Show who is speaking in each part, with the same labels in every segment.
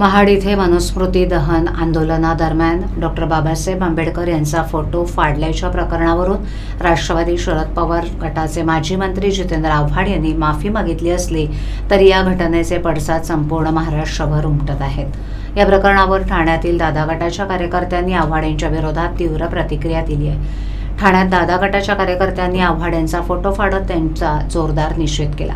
Speaker 1: महाड इथे मनुस्मृती दहन आंदोलनादरम्यान डॉक्टर बाबासाहेब आंबेडकर यांचा फोटो फाडल्याच्या प्रकरणावरून राष्ट्रवादी शरद पवार गटाचे माजी मंत्री जितेंद्र आव्हाड यांनी माफी मागितली असली तरी या घटनेचे पडसाद संपूर्ण महाराष्ट्रभर उमटत आहेत. या प्रकरणावर ठाण्यातील दादा गटाच्या कार्यकर्त्यांनी आव्हाड यांच्या विरोधात तीव्र प्रतिक्रिया दिली आहे. ठाण्यात दादा गटाच्या कार्यकर्त्यांनी आव्हाड यांचा फोटो फाडत त्यांचा जोरदार निषेध केला.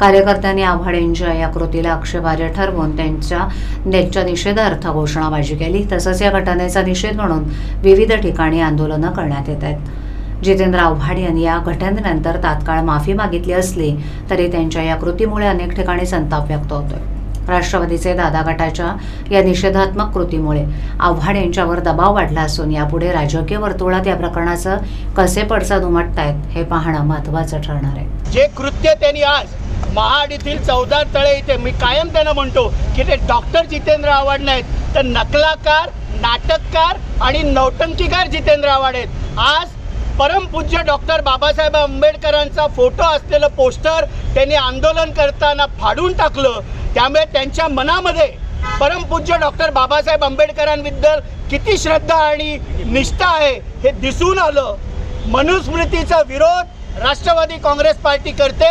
Speaker 1: कार्यकर्त्यांनी आव्हाड यांच्या या कृतीला आक्षेपार्ह ठरवून त्यांच्या त्यांच्या निषेधार्थ घोषणाबाजी केली. तसंच या घटनेचा निषेध म्हणून विविध ठिकाणी आंदोलनं करण्यात येत आहेत. जितेंद्र आव्हाड यांनी या घटनेनंतर तात्काळ माफी मागितली असली तरी त्यांच्या या कृतीमुळे अनेक ठिकाणी संताप व्यक्त होतोय. राष्ट्रवादीचे दादा गटाच्या या निषेधात्मक कृतीमुळे आव्हाड यांच्यावर दबाव वाढला असून यापुढे राजकीय वर्तुळात या प्रकरणाचं कसे पडसाद उमटतायत हे पाहणं महत्त्वाचं ठरणार आहे.
Speaker 2: जे कृत्य त्यांनी आज महाड येथील चौदा तळे इथे मी कायम त्यांना म्हणतो की ते डॉक्टर जितेंद्र आव्हाड नाहीत तर नकलाकार नाटककार आणि नौटंकीकार जितेंद्र आव्हाड आहेत. आज परमपूज्य डॉक्टर बाबासाहेब आंबेडकरांचा फोटो असलेलं पोस्टर त्यांनी आंदोलन करताना फाडून टाकलं. त्यामुळे त्यांच्या मनामध्ये परमपूज्य डॉक्टर बाबासाहेब आंबेडकरांबद्दल किती श्रद्धा आणि निष्ठा आहे हे दिसून आलं. मनुस्मृतीचा विरोध राष्ट्रवादी काँग्रेस पार्टी करते.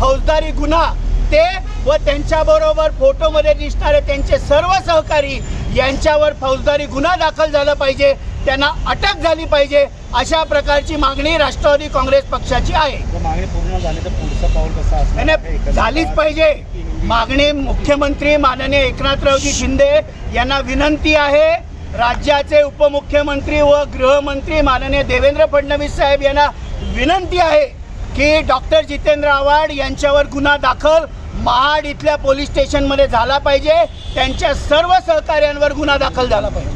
Speaker 2: फौजदारी गुन्हा ते व त्यांच्याबरोबर फोटोमध्ये दिसणारे त्यांचे सर्व सहकारी यांच्यावर फौजदारी गुन्हा दाखल झाला पाहिजे त्यांना अटक झाली पाहिजे अशा प्रकारची मागणी राष्ट्रवादी काँग्रेस पक्षाची आहे.
Speaker 3: जर मागणी पूर्ण झाली तर पुढचं पाऊल कसं असणार?
Speaker 2: नाही,
Speaker 3: आहे?
Speaker 2: नाही
Speaker 3: एकंदरीत
Speaker 2: झालीच पाहिजे. मागणी मुख्यमंत्री माननीय एकनाथरावजी शिंदे यांना विनंती आहे. राज्याचे उपमुख्यमंत्री व गृहमंत्री माननीय देवेंद्र फडणवीस साहेब यांना विनंती आहे. की डॉक्टर जितेंद्र आव्हाड यांच्यावर गुन्हा दाखल महाड इथल्या पोलीस स्टेशनमध्ये झाला पाहिजे. त्यांच्या सर्व सहकार्यांवर गुन्हा दाखल झाला पाहिजे.